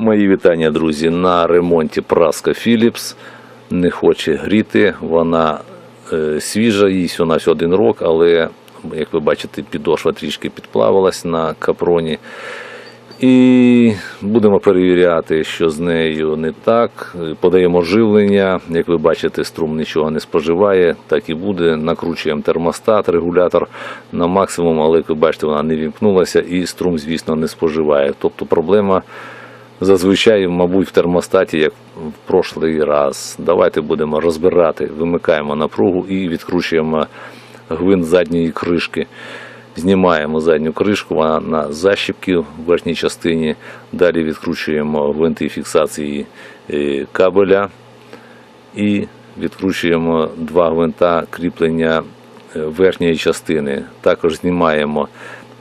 Мої вітання, друзі. На ремонті праска Philips не хоче гріти. Вона е, свіжа, їй всього на всього один рок, але, як ви бачите, підошва трішки підплавилась на капроні. І будемо перевіряти, що з нею не так. Подаємо живлення. Як ви бачите, струм нічого не споживає, так і буде. Накручуємо термостат, регулятор на максимум, але як ви бачите, вона не вімкнулася і струм, звісно, не споживає. Тобто проблема зазвичай, мабуть, в термостаті, як в прошлий раз. Давайте будемо розбирати, вимикаємо напругу і відкручуємо гвинт задньої кришки. Знімаємо задню кришку, вона на защіпки в верхній частині. Далі відкручуємо гвинти фіксації е, кабеля і відкручуємо два гвинта кріплення е, верхньої частини. Також знімаємо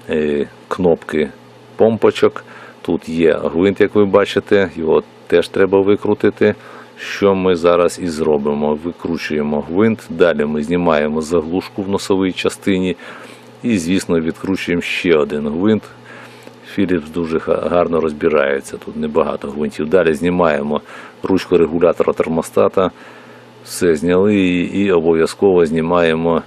е, кнопки помпочок. Тут є гвинт, як ви бачите, його теж треба викрутити. Що ми зараз і зробимо? Викручуємо гвинт, далі ми знімаємо заглушку в носовій частині і, звісно, відкручуємо ще один гвинт. Philips дуже гарно розбирається, тут небагато гвинтів. Далі знімаємо ручку регулятора термостата, все зняли і, і обов'язково знімаємо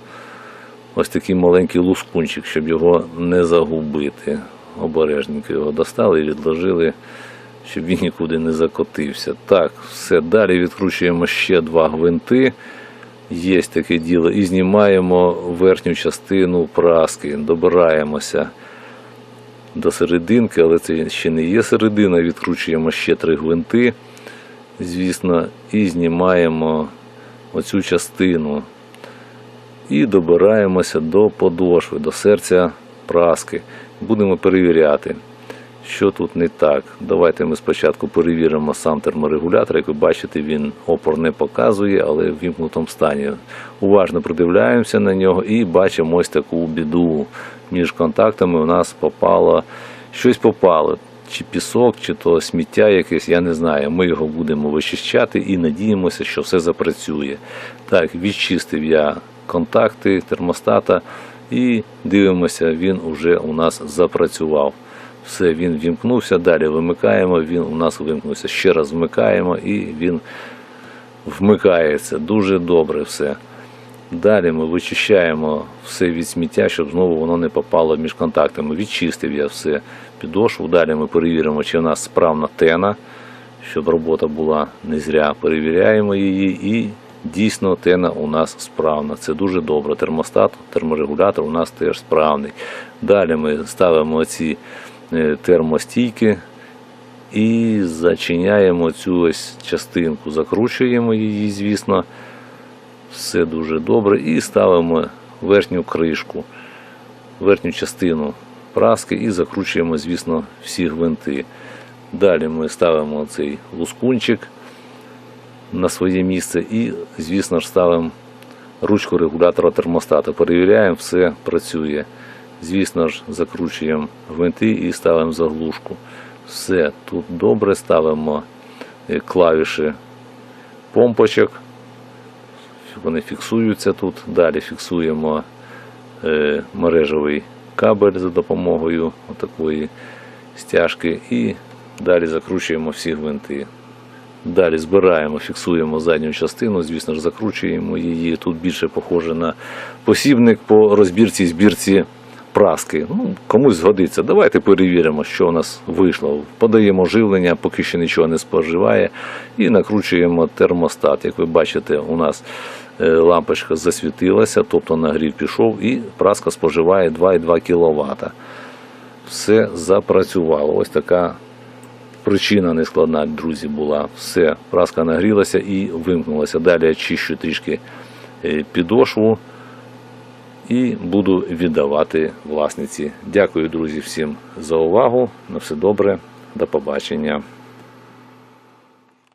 ось такий маленький лускунчик, щоб його не загубити. Обережненько його достали і відложили, щоб він нікуди не закотився. Так, все. Далі відкручуємо ще два гвинти. Є таке діло. І знімаємо верхню частину праски. Добираємося до серединки, але це ще не є середина. Відкручуємо ще три гвинти, звісно, і знімаємо оцю частину. І добираємося до подошви, до серця праски. Будемо перевіряти, що тут не так. Давайте ми спочатку перевіримо сам терморегулятор. Як ви бачите, він опор не показує, але в вімкнутому стані. Уважно придивляємося на нього і бачимо ось таку біду. Між контактами у нас попало щось попало. Чи пісок, чи то сміття якесь, я не знаю. Ми його будемо вичищати і надіємося, що все запрацює. Так, відчистив я контакти термостата і дивимося, він уже у нас запрацював. Все, він вімкнувся, далі вимикаємо, він у нас вимкнувся. Ще раз вмикаємо і він вмикається. Дуже добре все. Далі ми вичищаємо все від сміття, щоб знову воно не попало між контактами. Відчистив я все підошву. Далі ми перевіримо, чи в нас справна тена, щоб робота була не зря. Перевіряємо її і дійсно тена у нас справна. Це дуже добре. Термостат, терморегулятор у нас теж справний. Далі ми ставимо ці е, термостійки і зачиняємо цю ось частинку, закручуємо її, звісно. Все дуже добре. І ставимо верхню кришку, верхню частину праски і закручуємо, звісно, всі гвинти. Далі ми ставимо цей лускунчик на своє місце і, звісно ж, ставимо ручку регулятора термостата. Перевіряємо, все працює. Звісно ж, закручуємо гвинти і ставимо заглушку. Все тут добре ставимо е, клавіші помпочок. Вони фіксуються тут. Далі фіксуємо е, мережевий кабель за допомогою такої стяжки і далі закручуємо всі гвинти. Далі збираємо, фіксуємо задню частину, звісно ж, закручуємо її. Тут більше похоже на посібник по розбірці і збірці праски. Ну, комусь згодиться. Давайте перевіримо, що у нас вийшло. Подаємо живлення, поки що нічого не споживає, і накручуємо термостат. Як ви бачите, у нас е, лампочка засвітилася, тобто нагрів пішов, і праска споживає 2,2 кВт. Все запрацювало. Ось така причина нескладна, друзі, була. Все, праска нагрілася і вимкнулася. Далі я чищу трішки е, підошву і буду віддавати власниці. Дякую, друзі, всім за увагу. На все добре, до побачення.